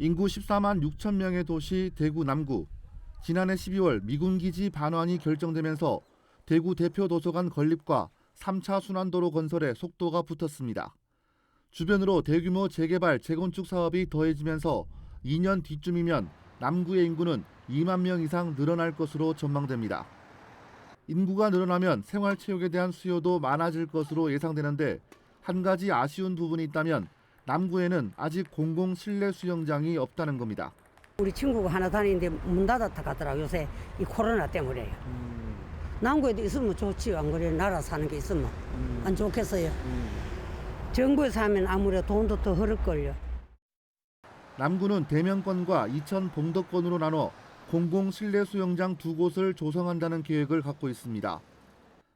인구 14만 6천 명의 도시 대구 남구. 지난해 12월 미군 기지 반환이 결정되면서 대구 대표 도서관 건립과 3차 순환도로 건설에 속도가 붙었습니다. 주변으로 대규모 재개발, 재건축 사업이 더해지면서 2년 뒤쯤이면 남구의 인구는 2만 명 이상 늘어날 것으로 전망됩니다. 인구가 늘어나면 생활체육에 대한 수요도 많아질 것으로 예상되는데 한 가지 아쉬운 부분이 있다면 남구에는 아직 공공 실내 수영장이 없다는 겁니다. 우리 친구가 하나 다니는데 문 닫았다 가더라고 요새 이 코로나 때문에요. 남구에도 있으면 좋지 안 그래 나라 사는 게 있으면 안 좋겠어요. 정부에서 하면 아무래도 돈도 더 흐를걸요. 남구는 대면권과 이천 봉덕권으로 나눠 공공 실내 수영장 두 곳을 조성한다는 계획을 갖고 있습니다.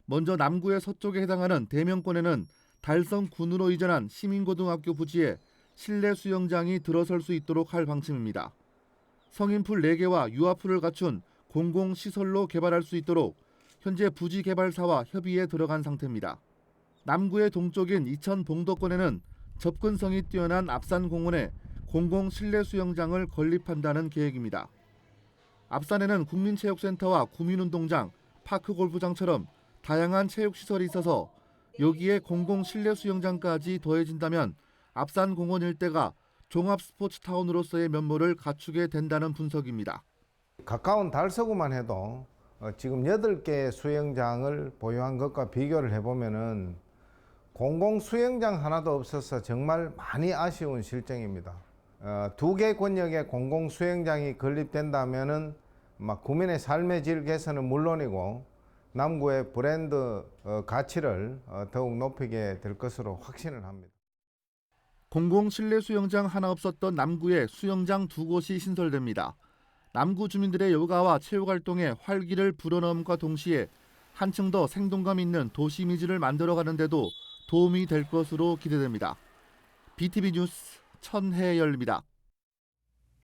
먼저 남구의 서쪽에 해당하는 대면권에는 달성 군으로 이전한 시민고등학교 부지에 실내 수영장이 들어설 수 있도록 할 방침입니다. 성인풀 4개와 유아풀을 갖춘 공공시설로 개발할 수 있도록 현재 부지 개발사와 협의에 들어간 상태입니다. 남구의 동쪽인 이천 봉덕권에는 접근성이 뛰어난 앞산공원에 공공 실내 수영장을 건립한다는 계획입니다. 앞산에는 국민체육센터와 구민운동장, 파크골프장처럼 다양한 체육시설이 있어서 여기에 공공 실내 수영장까지 더해진다면 앞산 공원 일대가 종합 스포츠 타운으로서의 면모를 갖추게 된다는 분석입니다. 가까운 달서구만 해도 어, 지금 8개 수영장을 보유한 것과 비교를 해보면은 공공 수영장 하나도 없어서 정말 많이 아쉬운 실정입니다. 어, 두개 권역에 공공 수영장이 건립된다면은 막 국민의 삶의 질 개선은 물론이고 남구의 브랜드 어, 가치를 어, 더욱 높이게 될 것으로 확신을 합니다. 공공 실내 수영장 하나 없었던 남구에 수영장 두 곳이 신설됩니다. 남구 주민들의 요가와 체육 활동에 활기를 불어넣음과 동시에 한층 더 생동감 있는 도시 이미지를 만들어 가는데도 도움이 될 것으로 기대됩니다. BTV 뉴스 천혜열입니다.